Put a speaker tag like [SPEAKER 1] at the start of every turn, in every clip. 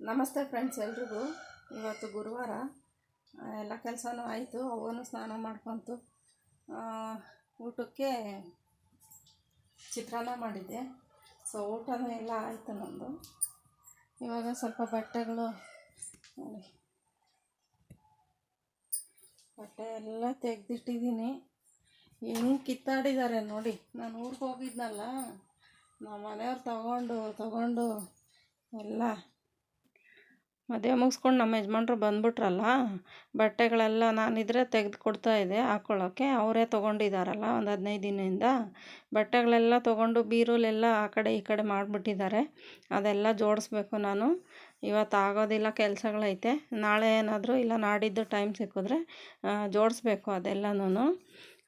[SPEAKER 1] ನಮಸ್ತೆ ಫ್ರೆಂಡ್ಸ್ ಎಲ್ರಿಗೂ. ಇವತ್ತು ಗುರುವಾರ ಎಲ್ಲ ಕೆಲಸನೂ ಆಯಿತು, ಅವನು ಸ್ನಾನ ಮಾಡ್ಕೊತು. ಊಟಕ್ಕೆ ಚಿತ್ರಾನ್ನ ಮಾಡಿದ್ದೆ. ಸೊ ಊಟನೂ ಎಲ್ಲ ಆಯಿತು ನಮ್ಮದು ಇವಾಗ ಸ್ವಲ್ಪ ಬಟ್ಟೆಗಳು ನೋಡಿ. ಬಟ್ಟೆ ಎಲ್ಲ ತೆಗೆದಿಟ್ಟಿದ್ದೀನಿ. ಹೆಂಗೆ ಕಿತ್ತಾಡಿದ್ದಾರೆ ನೋಡಿ. ನಾನು ಊರಿಗೆ ಹೋಗಿದ್ನಲ್ಲ ನಮ್ಮ ಮನೆಯವ್ರು ತಗೊಂಡು ತಗೊಂಡು ಎಲ್ಲ ಮದುವೆ ಮುಗಿಸ್ಕೊಂಡು ನಮ್ಮ ಯಜಮಾನ್ರು ಬಂದ್ಬಿಟ್ರಲ್ಲ, ಬಟ್ಟೆಗಳೆಲ್ಲ ನಾನಿದ್ರೆ ತೆಗ್ದು ಕೊಡ್ತಾ ಇದ್ದೆ ಹಾಕ್ಕೊಳ್ಳೋಕ್ಕೆ ಅವರೇ ತೊಗೊಂಡಿದ್ದಾರಲ್ಲ ಒಂದು ಹದಿನೈದು ದಿನದಿಂದ. ಬಟ್ಟೆಗಳೆಲ್ಲ ತೊಗೊಂಡು ಬೀರುಲೆಲ್ಲ ಆ ಕಡೆ ಈ ಕಡೆ ಮಾಡಿಬಿಟ್ಟಿದ್ದಾರೆ. ಅದೆಲ್ಲ ಜೋಡಿಸ್ಬೇಕು ನಾನು. ಇವತ್ತು ಆಗೋದಿಲ್ಲ ಕೆಲಸಗಳೈತೆ. ನಾಳೆ ಏನಾದರೂ ಇಲ್ಲ ನಾಡಿದ್ದು ಟೈಮ್ ಸಿಕ್ಕಿದ್ರೆ ಜೋಡಿಸ್ಬೇಕು ಅದೆಲ್ಲನೂ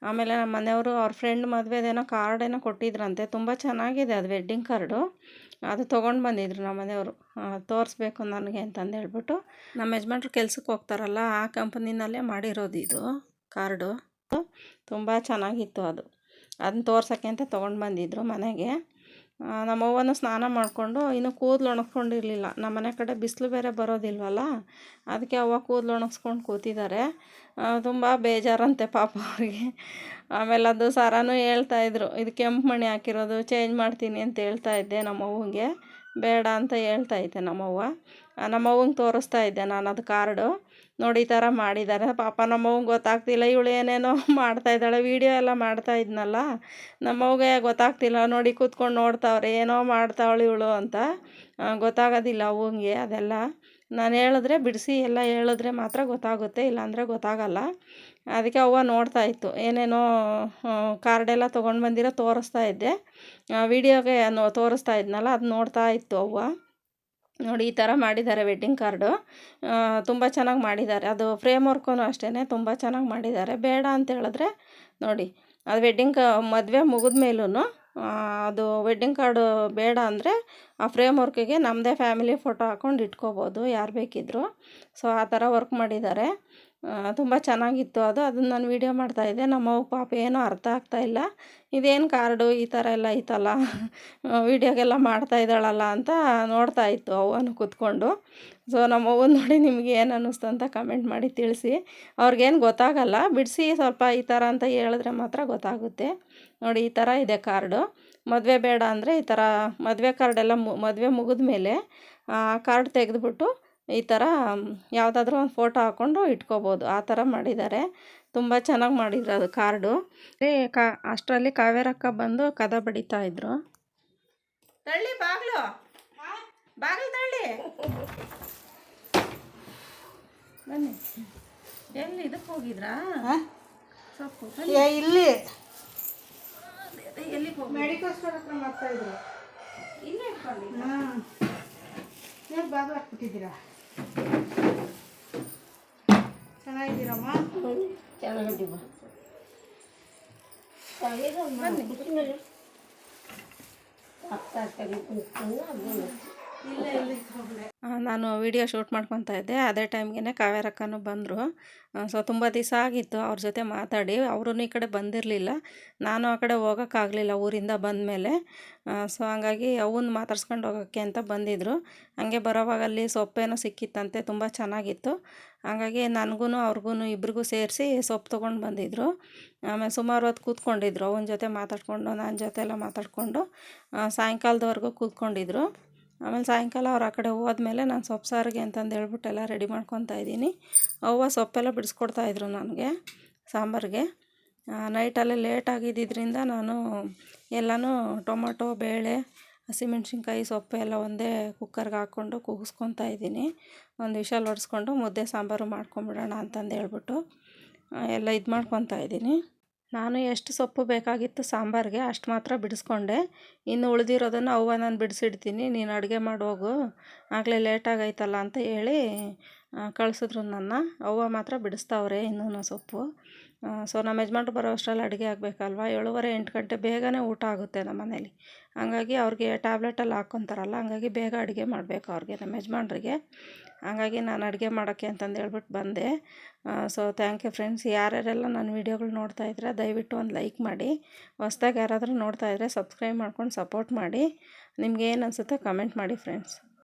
[SPEAKER 1] ಆಮೇಲೆ ನಮ್ಮ ಮನೆಯವರು ಅವ್ರ ಫ್ರೆಂಡ್ ಮದುವೆದೇನೋ ಕಾರ್ಡ್ ಏನೋ ಕೊಟ್ಟಿದ್ರಂತೆ. ತುಂಬ ಚೆನ್ನಾಗಿದೆ ಅದು ವೆಡ್ಡಿಂಗ್ ಕಾರ್ಡು ಅದು ತೊಗೊಂಡು ಬಂದಿದ್ರು ನಮ್ಮ ಮನೆಯವರು. ತೋರಿಸ್ಬೇಕು ನನಗೆ ಅಂತಂದು ಹೇಳ್ಬಿಟ್ಟು. ನಮ್ಮ ಯಜಮಾನ್ರು ಕೆಲ್ಸಕ್ಕೆ ಹೋಗ್ತಾರಲ್ಲ, ಆ ಕಂಪನಿನಲ್ಲೇ ಮಾಡಿರೋದು ಇದು ಕಾರ್ಡು ತುಂಬ ಚೆನ್ನಾಗಿತ್ತು ಅದು. ಅದನ್ನ ತೋರ್ಸೋಕ್ಕೆ ಅಂತ ತೊಗೊಂಡು ಬಂದಿದ್ರು ಮನೆಗೆ. ನಮ್ಮವ್ವನು ಸ್ನಾನ ಮಾಡಿಕೊಂಡು ಇನ್ನು ಕೂದಲು ಒಣಗ್ಸ್ಕೊಂಡಿರಲಿಲ್ಲ. ನಮ್ಮ ಮನೆ ಕಡೆ ಬಿಸಿಲು ಬೇರೆ ಬರೋದಿಲ್ವಲ್ಲ, ಅದಕ್ಕೆ ಅವ್ವ ಕೂದಲು ಒಣಗಿಸ್ಕೊಂಡು ಕೂತಿದ್ದಾರೆ ತುಂಬ ಬೇಜಾರಂತೆ ಪಾಪ ಅವ್ರಿಗೆ. ಆಮೇಲೆ ಅದು ಹೇಳ್ತಾ ಹೇಳ್ತಾಯಿದ್ರು ಇದು ಕೆಂಪು ಮಣಿ ಹಾಕಿರೋದು, ಚೇಂಜ್ ಮಾಡ್ತೀನಿ ಅಂತ ಹೇಳ್ತಾ ಇದ್ದೆ ನಮ್ಮವ್ವಂಗೆ. ಬೇಡ ಅಂತ ಹೇಳ್ತಾ ಇದ್ದೆ ನಮ್ಮವ್ವ. ನಮ್ಮವ್ವಂಗೆ ತೋರಿಸ್ತಾ ಇದ್ದೆ ನಾನು ಅದು ಕಾರ್ಡು. ನೋಡಿ ಈ ಥರ ಮಾಡಿದ್ದಾರೆ. ಪಾಪ ನಮ್ಮವ್ವಂಗೆ ಗೊತ್ತಾಗ್ತಿಲ್ಲ, ಇವಳು ಏನೇನೋ ಮಾಡ್ತಾ ಇದ್ದಾಳೆ ವೀಡಿಯೋ ಎಲ್ಲ ಮಾಡ್ತಾ ಇದ್ನಲ್ಲ. ನಮ್ಮವ್ಗೆ ಗೊತ್ತಾಗ್ತಿಲ್ಲ, ನೋಡಿ ಕೂತ್ಕೊಂಡು ನೋಡ್ತಾವ್ರೆ, ಏನೋ ಮಾಡ್ತಾವಳು ಇವಳು ಅಂತ. ಗೊತ್ತಾಗೋದಿಲ್ಲ ಅವಂಗೆ ಅದೆಲ್ಲ. ನಾನು ಹೇಳಿದ್ರೆ ಬಿಡಿಸಿ, ಎಲ್ಲ ಹೇಳಿದ್ರೆ ಮಾತ್ರ ಗೊತ್ತಾಗುತ್ತೆ, ಇಲ್ಲಾಂದರೆ ಗೊತ್ತಾಗಲ್ಲ. ಅದಕ್ಕೆ ಅವ್ವ ನೋಡ್ತಾ ಇತ್ತು, ಏನೇನೋ ಕಾರ್ಡೆಲ್ಲ ತೊಗೊಂಡು ಬಂದಿರೋ ತೋರಿಸ್ತಾ ಇದ್ದೆ. ವಿಡಿಯೋಗೆ ನೋ, ತೋರಿಸ್ತಾ ಇದ್ನಲ್ಲ, ಅದು ನೋಡ್ತಾ ಇತ್ತು ಅವ್ವ. ನೋಡಿ ಈ ಥರ ಮಾಡಿದ್ದಾರೆ ವೆಡ್ಡಿಂಗ್ ಕಾರ್ಡು. ತುಂಬ ಚೆನ್ನಾಗಿ ಮಾಡಿದ್ದಾರೆ. ಅದು ಫ್ರೇಮ್ ವರ್ಕೂ ಅಷ್ಟೇ ತುಂಬ ಚೆನ್ನಾಗಿ ಮಾಡಿದ್ದಾರೆ. ಬೇಡ ಅಂತ ಹೇಳಿದ್ರೆ ನೋಡಿ, ಅದು ವೆಡ್ಡಿಂಗ್ ಮದುವೆ ಮುಗಿದ ಮೇಲೂ ಅದು ವೆಡ್ಡಿಂಗ್ ಕಾರ್ಡು ಬೇಡ ಅಂದರೆ ಆ ಫ್ರೇಮ್ ವರ್ಕಿಗೆ ನಮ್ಮದೇ ಫ್ಯಾಮಿಲಿ ಫೋಟೋ ಹಾಕ್ಕೊಂಡು ಇಟ್ಕೋಬೋದು ಯಾರು ಬೇಕಿದ್ದರೂ ಸೊ, ಆ ಥರ ವರ್ಕ್ ಮಾಡಿದ್ದಾರೆ. ತುಂಬ ಚೆನ್ನಾಗಿತ್ತು ಅದು. ಅದನ್ನು ನಾನು ವೀಡಿಯೋ ಮಾಡ್ತಾಯಿದ್ದೆ ನಮ್ಮವ್ವ ಪಾಪ ಏನೂ ಅರ್ಥ ಆಗ್ತಾಯಿಲ್ಲ ಇದೇನು ಕಾರ್ಡು? ಈ ಥರ ಎಲ್ಲ ಐತಲ್ಲ. ವೀಡಿಯೋಗೆಲ್ಲ ಮಾಡ್ತಾ ಇದ್ದಾಳಲ್ಲ ಅಂತ ನೋಡ್ತಾ ಇತ್ತು ಅವ್ವನು ಕೂತ್ಕೊಂಡು. ಸೊ ನಮ್ಮವ್ವನ ನೋಡಿ ನಿಮ್ಗೆ ಏನು ಅನ್ನಿಸ್ತು ಅಂತ ಕಮೆಂಟ್ ಮಾಡಿ ತಿಳಿಸಿ. ಅವ್ರಿಗೇನು ಗೊತ್ತಾಗಲ್ಲ. ಬಿಡಿಸಿ ಸ್ವಲ್ಪ ಈ ಥರ ಅಂತ ಹೇಳಿದ್ರೆ ಮಾತ್ರ ಗೊತ್ತಾಗುತ್ತೆ. ನೋಡಿ, ಈ ಥರ ಇದೆ ಕಾರ್ಡು. ಮದುವೆ ಬೇಡ ಅಂದರೆ ಈ ಥರ ಮದುವೆ ಕಾರ್ಡೆಲ್ಲ ಮದುವೆ ಮುಗಿದ ಮೇಲೆ ಕಾರ್ಡ್ ತೆಗೆದುಬಿಟ್ಟು ಈ ಥರ ಯಾವುದಾದ್ರೂ ಒಂದು ಫೋಟೋ ಹಾಕ್ಕೊಂಡು ಇಟ್ಕೋಬೋದು. ಆ ಥರ ಮಾಡಿದ್ದಾರೆ. ತುಂಬ ಚೆನ್ನಾಗಿ ಮಾಡಿದ್ರು ಅದು ಕಾರ್ಡು. ಏ ಕಾ ಅಷ್ಟರಲ್ಲಿ ಕಾವೇರಕ್ಕ ಬಂದು ಕದ ಬಡಿತಾ ಇದ್ರು. ತಳ್ಳಿ ಬಾಗ್ಲು. ಬಾಗಿಲು ತಳ್ಳಿ. ಬನ್ನಿ. ಎಲ್ಲಿ ಇದಕ್ಕೆ ಹೋಗಿದ್ರಾ? ಸೊಪ್ಪು.
[SPEAKER 2] ಇಲ್ಲಿ.
[SPEAKER 1] ಎಲ್ಲಿಗೆ ಹೋಗಿ
[SPEAKER 2] ಮೆಡಿಕಲ್ ಸ್ಟೋರ್ ಹತ್ರ ಮಾಡ್ತಾ ಇದ್ರು.
[SPEAKER 1] ಇಲ್ಲೇ ಇಟ್ಕೊಂಡು
[SPEAKER 2] ಹಾಂ ನೀವು ಬಾಗಿಲು ಹಾಕ್ಬಿಟ್ಟಿದ್ದೀರಾ? ಚೆನ್ನಾಗಿದ್ದೀರಮ್ಮ
[SPEAKER 1] ಇಲ್ಲೇ ಇಲ್ಲಿ ನಾನು ವಿಡಿಯೋ ಶೂಟ್ ಮಾಡ್ಕೊತಾ ಇದ್ದೆ. ಅದೇ ಟೈಮ್ಗೆ ಕಾವೇರಕ್ಕನೂ ಬಂದರು. ಸೊ ತುಂಬ ದಿವಸ ಆಗಿತ್ತು ಅವ್ರ ಜೊತೆ ಮಾತಾಡಿ. ಅವರು ಈ ಕಡೆ ಬಂದಿರಲಿಲ್ಲ. ನಾನು ಆ ಕಡೆ ಹೋಗೋಕ್ಕಾಗಲಿಲ್ಲ ಊರಿಂದ ಬಂದ ಮೇಲೆ ಸೊ ಹಂಗಾಗಿ ಅವನ್ನ ಮಾತಾಡ್ಸ್ಕೊಂಡು ಹೋಗೋಕ್ಕೆ ಅಂತ ಬಂದಿದ್ದರು ಹಂಗೆ ಬರೋವಾಗ ಅಲ್ಲಿ ಸೊಪ್ಪೇನೋ ಸಿಕ್ಕಿತ್ತಂತೆ, ತುಂಬ ಚೆನ್ನಾಗಿತ್ತು. ಹಾಗಾಗಿ ನನಗೂ ಅವ್ರಿಗೂ ಇಬ್ರಿಗೂ ಸೇರಿಸಿ ಸೊಪ್ಪು ತೊಗೊಂಡು ಬಂದಿದ್ದರು ಆಮೇಲೆ ಸುಮಾರು ಹೊತ್ತು ಕೂತ್ಕೊಂಡಿದ್ರು. ಅವನ ಜೊತೆ ಮಾತಾಡಿಕೊಂಡು ನನ್ನ ಜೊತೆ ಎಲ್ಲ ಮಾತಾಡಿಕೊಂಡು ಸಾಯಂಕಾಲದವರೆಗೂ ಕೂತ್ಕೊಂಡಿದ್ರು. ಆಮೇಲೆ ಸಾಯಂಕಾಲ ಅವ್ರು ಆ ಕಡೆ ಹೋದ್ಮೇಲೆ ನಾನು ಸೊಪ್ಪು ಸಾರಿಗೆ ಅಂತಂದು ಹೇಳ್ಬಿಟ್ಟು ಎಲ್ಲ ರೆಡಿ ಮಾಡ್ಕೊತಾ ಇದ್ದೀನಿ. ಅವ್ವ ಸೊಪ್ಪೆಲ್ಲ ಬಿಡಿಸ್ಕೊಡ್ತಾಯಿದ್ರು ನನಗೆ, ಸಾಂಬಾರಿಗೆ. ನೈಟಲ್ಲೇ ಲೇಟ್ ಆಗಿದ್ದಿದ್ದರಿಂದ ನಾನು ಎಲ್ಲನೂ ಟೊಮೊಟೊ, ಬೇಳೆ ಹಸಿಮೆಣ್ಸಿನ್ಕಾಯಿ ಸೊಪ್ಪು ಎಲ್ಲ ಒಂದೇ ಕುಕ್ಕರ್ಗೆ ಹಾಕ್ಕೊಂಡು ಕೂಗಿಸ್ಕೊತಾ ಇದ್ದೀನಿ. ಒಂದು ವಿಷಲ್ ಹೊಡೆಸ್ಕೊಂಡು ಮುದ್ದೆ ಸಾಂಬಾರು ಮಾಡ್ಕೊಂಬಿಡೋಣ ಅಂತಂದು ಹೇಳ್ಬಿಟ್ಟು ಎಲ್ಲ ಇದು ಮಾಡ್ಕೊತಾ ಇದ್ದೀನಿ. ನಾನು ಎಷ್ಟು ಸೊಪ್ಪು ಬೇಕಾಗಿತ್ತು ಸಾಂಬಾರಿಗೆ ಅಷ್ಟು ಮಾತ್ರ ಬಿಡಿಸ್ಕೊಂಡೆ. ಇನ್ನು ಉಳಿದಿರೋದನ್ನು ಅವ್ವ ನಾನು ಬಿಡಿಸಿಡ್ತೀನಿ, ನೀನು ಅಡುಗೆ ಮಾಡೋಗು ಆಗಲೇ ಲೇಟಾಗೈತಲ್ಲ ಅಂತ ಹೇಳಿ ಕಳ್ಸಿದ್ರು ನನ್ನ. ಅವ್ವ ಮಾತ್ರ ಬಿಡಿಸ್ತಾವ್ರೆ ಇನ್ನೂ ಸೊಪ್ಪು. ಸೊ ನಮ್ಮ ಯಜಮಾನ್ರು ಬರೋ ಅಷ್ಟರಲ್ಲಿ ಅಡುಗೆ ಆಗಬೇಕಲ್ವ? ಏಳುವರೆ, ಎಂಟು ಗಂಟೆ ಬೇಗನೆ ಊಟ ಆಗುತ್ತೆ ನಮ್ಮ ಮನೇಲಿ. ಹಂಗಾಗಿ ಅವ್ರಿಗೆ ಟ್ಯಾಬ್ಲೆಟಲ್ಲಿ ಹಾಕ್ಕೊತಾರಲ್ಲ ಹಂಗಾಗಿ ಬೇಗ ಅಡುಗೆ ಮಾಡಬೇಕು ಅವ್ರಿಗೆ ನಮ್ಮ ಯಜಮಾನ್ರಿಗೆ. ಹಂಗಾಗಿ ನಾನು ಅಡುಗೆ ಮಾಡೋಕ್ಕೆ ಅಂತಂದು ಹೇಳ್ಬಿಟ್ಟು ಬಂದೆ. ಸೊ ಥ್ಯಾಂಕ್ ಯು ಫ್ರೆಂಡ್ಸ್ ಯಾರ್ಯಾರೆಲ್ಲ ನನ್ನ ವೀಡಿಯೋಗಳು ನೋಡ್ತಾ ಇದ್ರೆ ದಯವಿಟ್ಟು ಒಂದು ಲೈಕ್ ಮಾಡಿ. ಹೊಸ್ದಾಗಿ ಯಾರಾದರೂ ನೋಡ್ತಾ ಇದ್ದರೆ ಸಬ್ಸ್ಕ್ರೈಬ್ ಮಾಡ್ಕೊಂಡು ಸಪೋರ್ಟ್ ಮಾಡಿ. ನಿಮ್ಗೆ ಏನು ಅನಿಸುತ್ತೆ ಕಮೆಂಟ್ ಮಾಡಿ ಫ್ರೆಂಡ್ಸ್